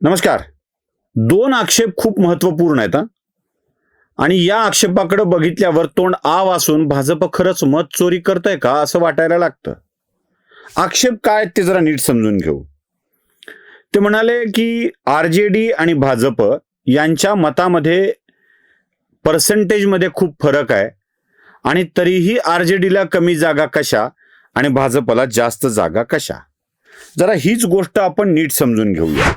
नमस्कार. दोन आक्षेप खूप महत्त्वपूर्ण आहेत आणि या आक्षेपाकडे बघितल्यावर तोंड आ वासून भाजप खरंच मत चोरी करतंय का असं वाटायला लागतं. आक्षेप काय ते जरा नीट समजून घेऊ. ते म्हणाले की आर जे डी आणि भाजप यांच्या मतामध्ये पर्सेंटेजमध्ये खूप फरक आहे आणि तरीही आर जे डीला कमी जागा कशा आणि भाजपला जास्त जागा कशा? जरा हीच गोष्ट आपण नीट समजून घेऊया.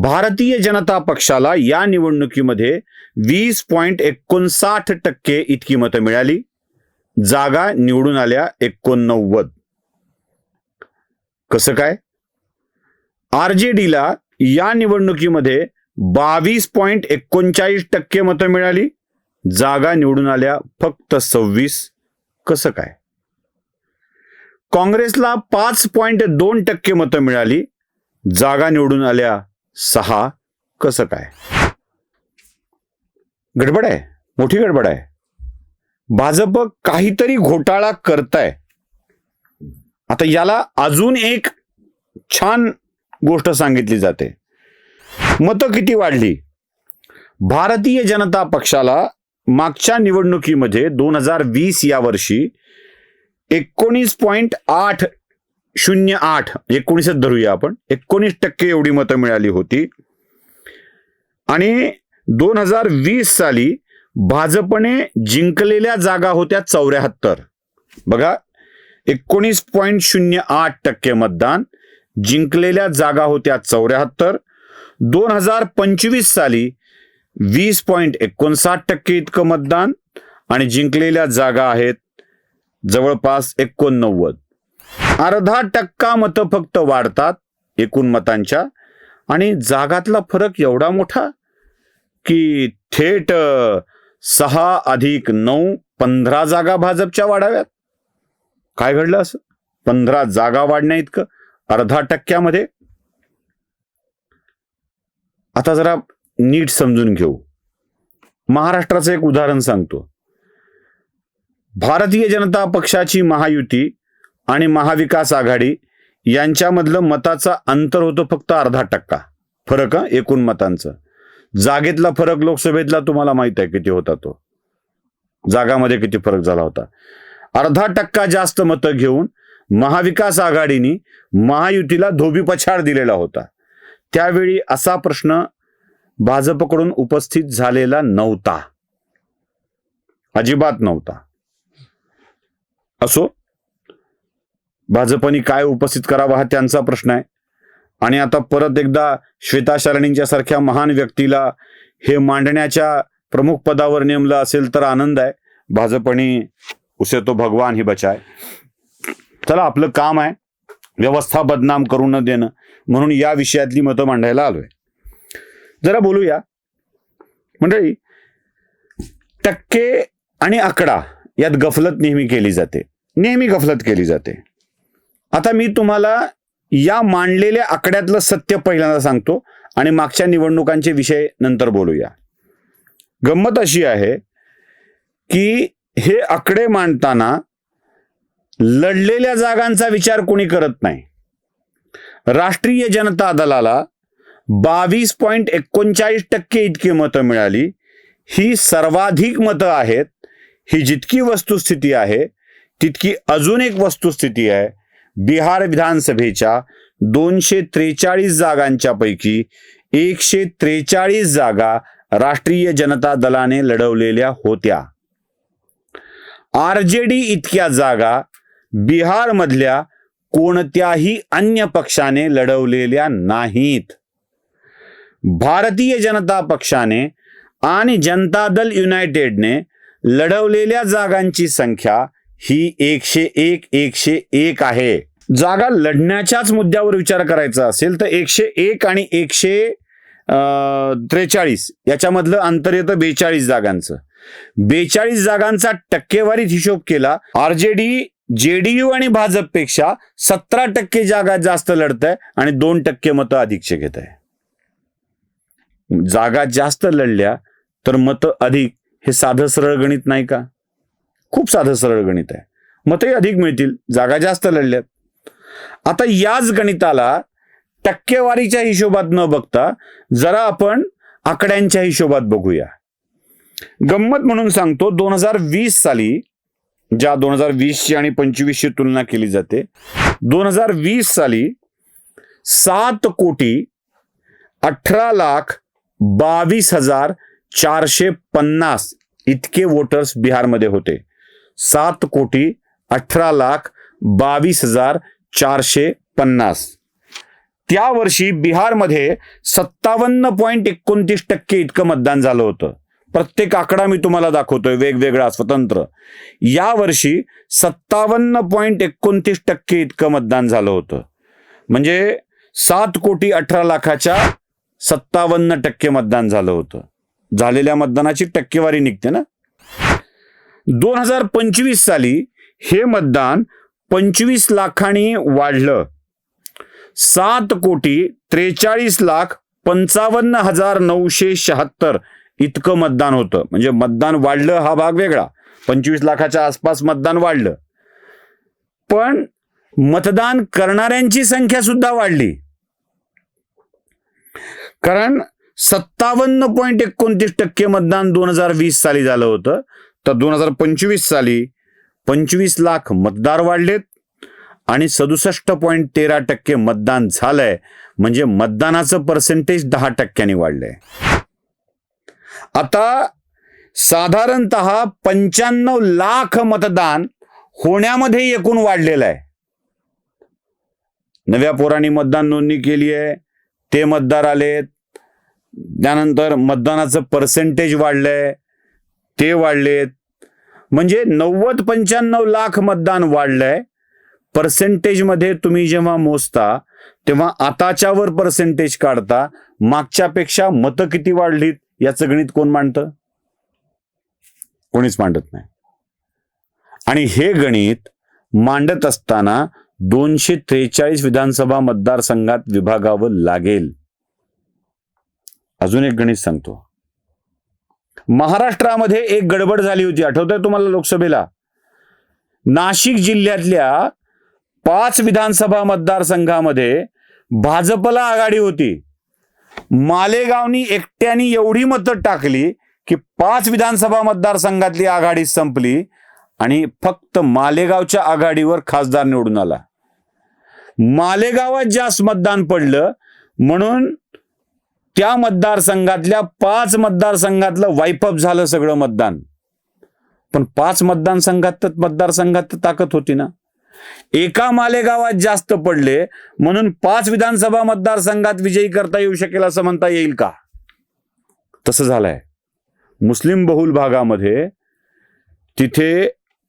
भारतीय जनता पक्षाला या निवडणुकीमध्ये वीस पॉईंट एकोणसाठ टक्के इतकी मतं मिळाली. जागा निवडून आल्या एकोणनव्वद. कसं काय? आरजेडीला या निवडणुकीमध्ये बावीस पॉईंट एकोणचाळीस टक्के मतं मिळाली. जागा निवडून आल्या फक्त सव्वीस. कसं काय? काँग्रेसला पाच पॉईंट दोन टक्के मतं मिळाली. जागा निवडून आल्या सहा कसं काय? गडबड आहे. मोठी गडबड आहे. भाजप काहीतरी घोटाळा करताय. आता याला अजून एक छान गोष्ट सांगितली जाते. मतं किती वाढली? भारतीय जनता पक्षाला मागच्या निवडणुकीमध्ये दोन हजार वीस या वर्षी एकोणीस पॉईंट आठ शून्य आठ एकोणीसच धरूया आपण. एकोणीस टक्के एवढी मतं मिळाली होती. आणि दोन हजार वीस साली भाजपने जिंकलेल्या जागा होत्या चौऱ्याहत्तर. बघा एकोणीस पॉईंट शून्य आठ टक्के मतदान जिंकलेल्या जागा होत्या चौऱ्याहत्तर. दोन हजार पंचवीस साली वीस पॉईंट एकोणसाठ टक्के इतकं मतदान आणि जिंकलेल्या जागा आहेत जवळपास एकोणनव्वद. अर्धा टक्का मतं फक्त वाढतात एकूण मतांच्या. आणि जागातला फरक एवढा मोठा की थेट सहा अधिक नऊ पंधरा जागा भाजपच्या वाढाव्यात. काय घडलं असं? पंधरा जागा वाढण्या इतकं अर्धा टक्क्यामध्ये. आता जरा नीट समजून घेऊ. महाराष्ट्राचं एक उदाहरण सांगतो. भारतीय जनता पक्षाची महायुती आणि महाविकास आघाडी यांच्यामधलं मताचं अंतर होतं फक्त अर्धा टक्का. फरक एकूण मतांचं. जागेतला फरक लोकसभेतला तुम्हाला माहीत आहे किती होता तो. जागामध्ये किती फरक झाला होता. अर्धा टक्का जास्त मतं घेऊन महाविकास आघाडीने महायुतीला धोबीपछाड दिलेला होता. त्यावेळी असा प्रश्न भाजपकडून उपस्थित झालेला नव्हता. अजिबात नव्हता. असो? भाजपने काय उपस्थित करावा हा त्यांचा प्रश्न आहे. आणि आता परत एकदा श्वेता शालिनींच्या सारख्या महान व्यक्तीला हे मांडण्याच्या प्रमुख पदावर नेमलं असेल तर आनंद आहे. भाजपने उसे तो भगवान ही बचाय. चला आपलं काम आहे. व्यवस्था बदनाम करू न देणं. म्हणून या विषयातली मतं मांडायला आलोय. जरा बोलूया. मंडळी टक्के आणि आकडा यात गफलत नेहमी केली जाते. नेहमी गफलत केली जाते. आता मी तुम्हाला या मांडलेल्या आकड्यातलं सत्य पहिल्यांदा सांगतो आणि मागच्या निवडणुकांचे विषय नंतर बोलूया. गंमत अशी आहे की हे आकडे मांडताना लढलेल्या जागांचा विचार कोणी करत नाही. राष्ट्रीय जनता दलाला बावीस पॉईंट एकोणचाळीस टक्के इतकी मतं मिळाली. ही सर्वाधिक मतं आहेत. ही जितकी वस्तुस्थिती आहे तितकी अजून एक वस्तुस्थिती आहे. बिहार विधानसभेच्या दोनशे त्रेचाळीस जागांच्या पैकी एकशे त्रेचाळीस जागा राष्ट्रीय जनता दलाने लढवलेल्या होत्या. आर जे डी इतक्या जागा बिहारमधल्या कोणत्याही अन्य पक्षाने लढवलेल्या नाहीत. भारतीय जनता पक्षाने आणि जनता दल युनायटेडने लढवलेल्या जागांची संख्या ही एकशे एक एकशे एक आहे. जागा लढण्याच्याच मुद्द्यावर विचार करायचा असेल तर एकशे एक आणि एकशे त्रेचाळीस याच्यामधलं अंतर येतं बेचाळीस जागांचं. बेचाळीस जागांचा टक्केवारीत हिशोब केला आर जे डी जेडीयू आणि भाजपपेक्षा सतरा टक्के जागा जास्त लढत आहे आणि दोन टक्के मतं अधिकचे घेत आहे जागा जास्त लढल्या तर मतं अधिक. हे साधं सरळ गणित नाही का? खूप साधं सरळ गणित आहे. मतही अधिक मिळतील जागा जास्त लढल्यात. आता याच गणिताला टक्केवारीच्या हिशोबात न बघता जरा आपण आकड्यांच्या हिशोबात बघूया. गंमत म्हणून सांगतो दोन हजार वीस साली ज्या दोन हजार वीसची आणि पंचवीसची तुलना केली जाते दोन हजार वीस साली सात कोटी अठरा लाख बावीस हजार चारशे पन्नास इतके वोटर्स बिहारमध्ये होते. सात कोटी अठरा लाख बावीस हजार चारशे पन्नास. त्या वर्षी बिहारमध्ये सत्तावन्न पॉईंट एकोणतीस टक्के इतकं मतदान झालं होतं. प्रत्येक आकडा मी तुम्हाला दाखवतोय वेगवेगळा स्वतंत्र. या वर्षी सत्तावन्न पॉईंट एकोणतीस टक्के इतकं मतदान झालं होतं. म्हणजे सात कोटी अठरा लाखाच्या सत्तावन्न टक्के मतदान झालं होतं. झालेल्या मतदानाची टक्केवारी निघते ना? दोन हजार पंचवीस साली हे मतदान पंचवीस लाखांनी वाढलं. सात कोटी त्रेचाळीस लाख पंचावन्न हजार नऊशे शहात्तर इतकं मतदान होतं. म्हणजे मतदान वाढलं हा भाग वेगळा. पंचवीस लाखाच्या आसपास मतदान वाढलं. पण मतदान करणाऱ्यांची संख्या सुद्धा वाढली. कारण सत्तावन्न पॉईंट एकोणतीस टक्के मतदान दोन हजार वीस साली झालं होतं. तर दोन हजार पंचवीस साली पंचवीस लाख मतदार वाढलेत आणि सदुसष्ट पॉईंट तेरा टक्के मतदान झालंय. म्हणजे मतदानाचं पर्सेंटेज दहा टक्क्यांनी वाढलंय. आता साधारणत पंच्याण्णव लाख मतदान होण्यामध्ये एकूण वाढलेलं आहे. नव्या पोरांनी मतदान नोंदणी केली आहे. ते मतदार आलेत. त्यानंतर मतदानाचं पर्सेंटेज वाढलंय. ते वाढलेत. म्हणजे नव्वद पंच्याण्णव लाख मतदान वाढलंय. पर्सेंटेजमध्ये तुम्ही जेव्हा मोजता तेव्हा आताच्यावर पर्सेंटेज काढता मागच्यापेक्षा मतं किती वाढलीत याचं गणित कोण मांडतं? कोणीच मांडत नाही. आणि हे गणित मांडत असताना दोनशे त्रेचाळीस विधानसभा मतदारसंघात विभागावं लागेल. अजून एक गणित सांगतो. महाराष्ट्रामध्ये एक गडबड झाली होती. आठवतंय तुम्हाला लोकसभेला? नाशिक जिल्ह्यातल्या पाच विधानसभा मतदारसंघामध्ये भाजपला आघाडी होती. मालेगावनी एकट्याने एवढी मतं टाकली की पाच विधानसभा मतदारसंघातली आघाडी संपली आणि फक्त मालेगावच्या आघाडीवर खासदार निवडून आला. मालेगावात जास्त मतदान पडलं म्हणून त्या मतदारसंघातल्या पाच मतदारसंघातलं वाईपअप झालं सगळं मतदान. पण पाच मतदारसंघात तर मतदारसंघात तर ताकद होती ना. एका मालेगावात जास्त पडले म्हणून पाच विधानसभा मतदारसंघात विजयी करता येऊ शकेल असं म्हणता येईल का? तसं झालंय. मुस्लिम बहुल भागामध्ये तिथे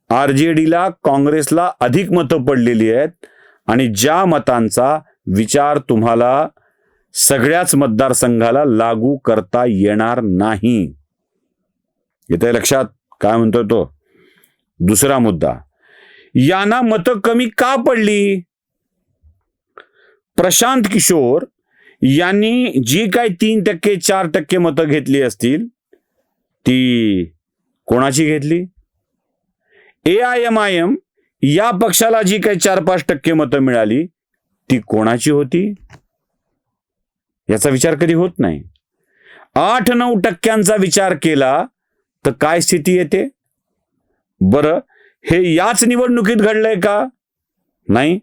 आर जे डीला काँग्रेसला अधिक मतं पडलेली आहेत आणि ज्या मतांचा विचार तुम्हाला सगळ्याच मतदारसंघाला लागू करता येणार नाही. येते लक्षात काय म्हणतोय तो? दुसरा मुद्दा. यांना मतं कमी का पडली? प्रशांत किशोर यांनी जी काय तीन टक्के चार टक्के मतं घेतली असतील ती कोणाची घेतली? A I M I M या पक्षाला जी काही चार पाच टक्के मतं मिळाली ती कोणाची होती? याचा विचार कधी होत नाही. आठ नऊ टक्क्यांचा विचार केला तर काय स्थिती येते? बरं हे याच निवडणुकीत घडलंय का? नाही.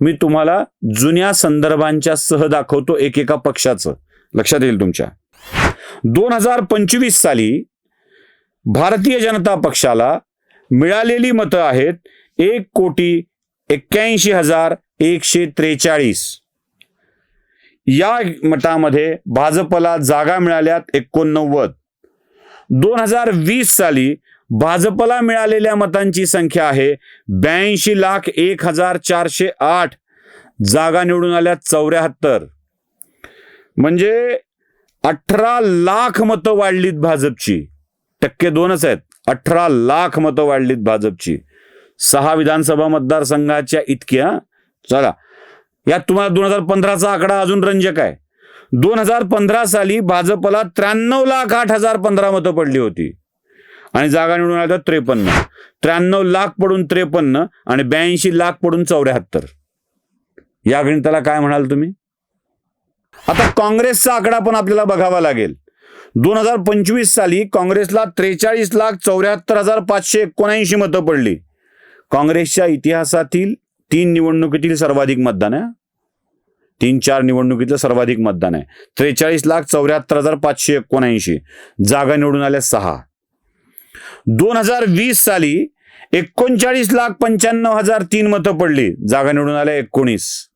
मी तुम्हाला जुन्या संदर्भांच्या सह दाखवतो एकेका पक्षाचं. लक्षात येईल तुमच्या. दोन हजार पंचवीस साली भारतीय जनता पक्षाला मिळालेली मतं आहेत एक कोटी एक्क्याऐंशी हजार एकशे त्रेचाळीस. या मटामध्ये भाजपला जागा मिळाल्यात एकोणनव्वद. दोन हजार वीस साली भाजपला मिळालेल्या मतांची संख्या आहे ब्याऐंशी लाख एक हजार चारशे आठ. जागा निवडून आल्या चौऱ्याहत्तर. म्हणजे अठरा लाख मतं वाढलीत भाजपची. टक्के दोनच आहेत. अठरा लाख मतं वाढलीत भाजपची. सहा विधानसभा मतदारसंघाच्या इतक्या. चला यात तुम्हाला दोन हजार पंधराचा आकडा अजून रंजक आहे. दोन हजार पंधरा साली भाजपला त्र्याण्णव लाख आठ हजार पंधरा मतं पडली होती. आणि जागा निवडून आल्या त्रेपन्न. त्र्याण्णव लाख पडून त्रेपन्न आणि ब्याऐंशी लाख पडून चौऱ्याहत्तर. या गणिताला काय म्हणाल तुम्ही? आता काँग्रेसचा आकडा पण आपल्याला बघावा लागेल. दोन हजार पंचवीस साली काँग्रेसला त्रेचाळीस लाख चौऱ्याहत्तर हजार पाचशे एकोणऐंशी मतं पडली. काँग्रेसच्या इतिहासातील तीन निवडणुकीतील सर्वाधिक मतदान आहे. तीन चार निवडणुकीतलं सर्वाधिक मतदान आहे. त्रेचाळीस लाख चौऱ्याहत्तर हजार पाचशे एकोणऐंशी. जागा निवडून आल्या सहा. दोन हजार वीस साली एकोणचाळीस लाख पंच्याण्णव हजार तीन मतं पडली. जागा निवडून आल्या एकोणीस.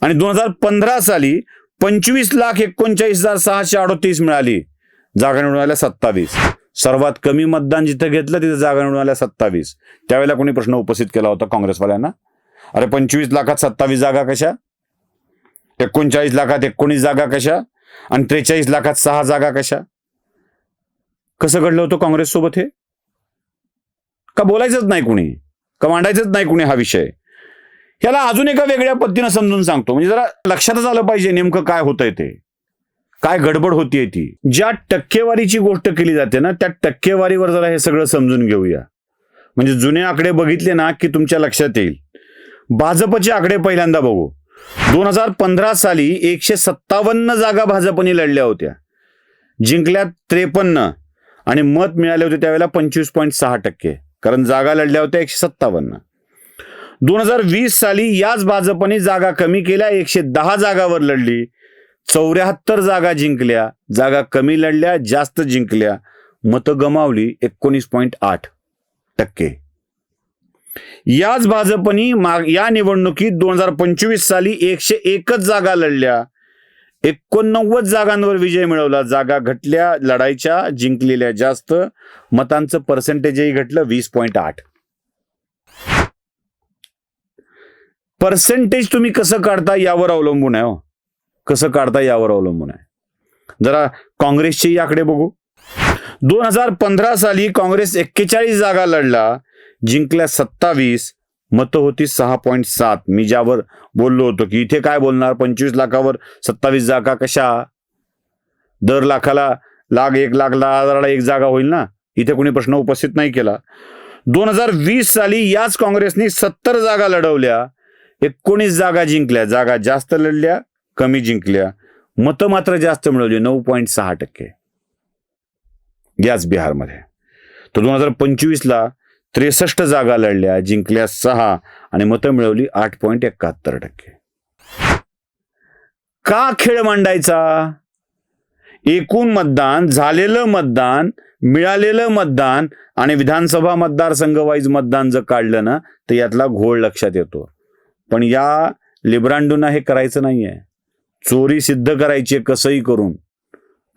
आणि दोन हजार पंधरा साली पंचवीस लाख एकोणचाळीस हजार सहाशे अडोतीस मिळाली. जागा निवडून आल्या सत्तावीस. सर्वात कमी मतदान जिथं घेतलं तिथं जागा निवडून आल्या सत्तावीस. त्यावेळेला कोणी प्रश्न उपस्थित केला होता काँग्रेसवाल्यांना? अरे पंचवीस लाखात सत्तावीस जागा कशा? एकोणचाळीस लाखात एकोणीस जागा कशा? आणि त्रेचाळीस लाखात सहा जागा कशा? कसं घडलं होतं काँग्रेस सोबत हे? का बोलायचंच नाही कुणी? का मांडायचंच नाही कुणी हा विषय? याला अजून एका वेगळ्या पद्धतीनं समजून सांगतो. म्हणजे जरा लक्षातच आलं पाहिजे नेमकं काय होतंय ते. काय गडबड होतीये ती? ज्या टक्केवारीची गोष्ट केली जाते ना त्या टक्केवारीवर जरा हे सगळं समजून घेऊया. म्हणजे जुने आकडे बघितले ना की तुमच्या लक्षात येईल. भाजपचे आकडे पहिल्यांदा बघू. दोन हजार पंधरा साली एकशे सत्तावन्न जागा भाजपने लढल्या होत्या. जिंकल्या त्रेपन्न आणि मत मिळाले होते त्यावेळेला पंचवीस पॉईंट सहा टक्के. कारण जागा लढल्या होत्या एकशे सत्तावन्न. दोन हजार वीस साली याच भाजपने जागा कमी केल्या एकशे दहा जागावर लढली. चौऱ्याहत्तर जागा जिंकल्या जागा कमी लढल्या जास्त जिंकल्या. मतं गमावली एकोणीस पॉईंट आठ टक्के. याच भाजपनी माग या निवडणुकीत दोन हजार पंचवीस साली एकशे एकच जागा लढल्या. एकोणनव्वद जागांवर विजय मिळवला. जागा घटल्या लढाईच्या जिंकलेल्या जास्त. मतांचं पर्सेंटेजही घटलं वीस पॉईंट आठ. पर्सेंटेज तुम्ही कसं काढता यावर अवलंबून आहे हो. कसं काढता यावर अवलंबून आहे. जरा काँग्रेसचे आकडे बघू. दोन हजार पंधरा साली काँग्रेस एक्केचाळीस जागा लढला जिंकल्या सत्तावीस मतं होती सहा पॉईंट सात. मी ज्यावर बोललो होतो की इथे काय बोलणार? पंचवीस लाखावर सत्तावीस जागा कशा? दर लाखाला लाख एक लाख दहा हजाराला एक जागा होईल ना? इथे कोणी प्रश्न उपस्थित नाही केला. दोन हजार वीस साली याच काँग्रेसने सत्तर जागा लढवल्या एकोणीस जागा जिंकल्या. जागा जास्त लढल्या कमी जिंकल्या. मतं मात्र जास्त मिळवली. नऊ पॉईंट सहा टक्के. याच बिहारमध्ये. तर दोन हजार पंचवीसला त्रेसष्ट जागा लढल्या जिंकल्या सहा आणि मतं मिळवली आठ पॉईंट एकाहत्तर टक्के. का खेळ मांडायचा? एकूण मतदान झालेलं मतदान मिळालेलं मतदान आणि विधानसभा मतदारसंघ वाईज मतदान जर काढलं ना तर यातला घोळ लक्षात येतो. पण या लिब्रांडूंना हे करायचं नाहीये. चोरी सिद्ध करायची आहे कसंही करून.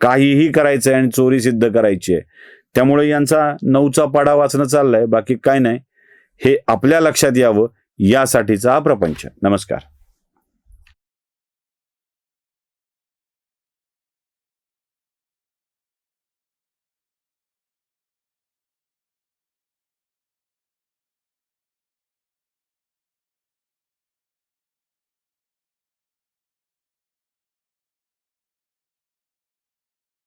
काहीही करायचंय आणि चोरी सिद्ध करायची आहे. त्यामुळे यांचा नऊचा पाडा वाचणं चाललंय बाकी काय नाही. हे आपल्या लक्षात यावं यासाठीचा हा प्रपंच. नमस्कार.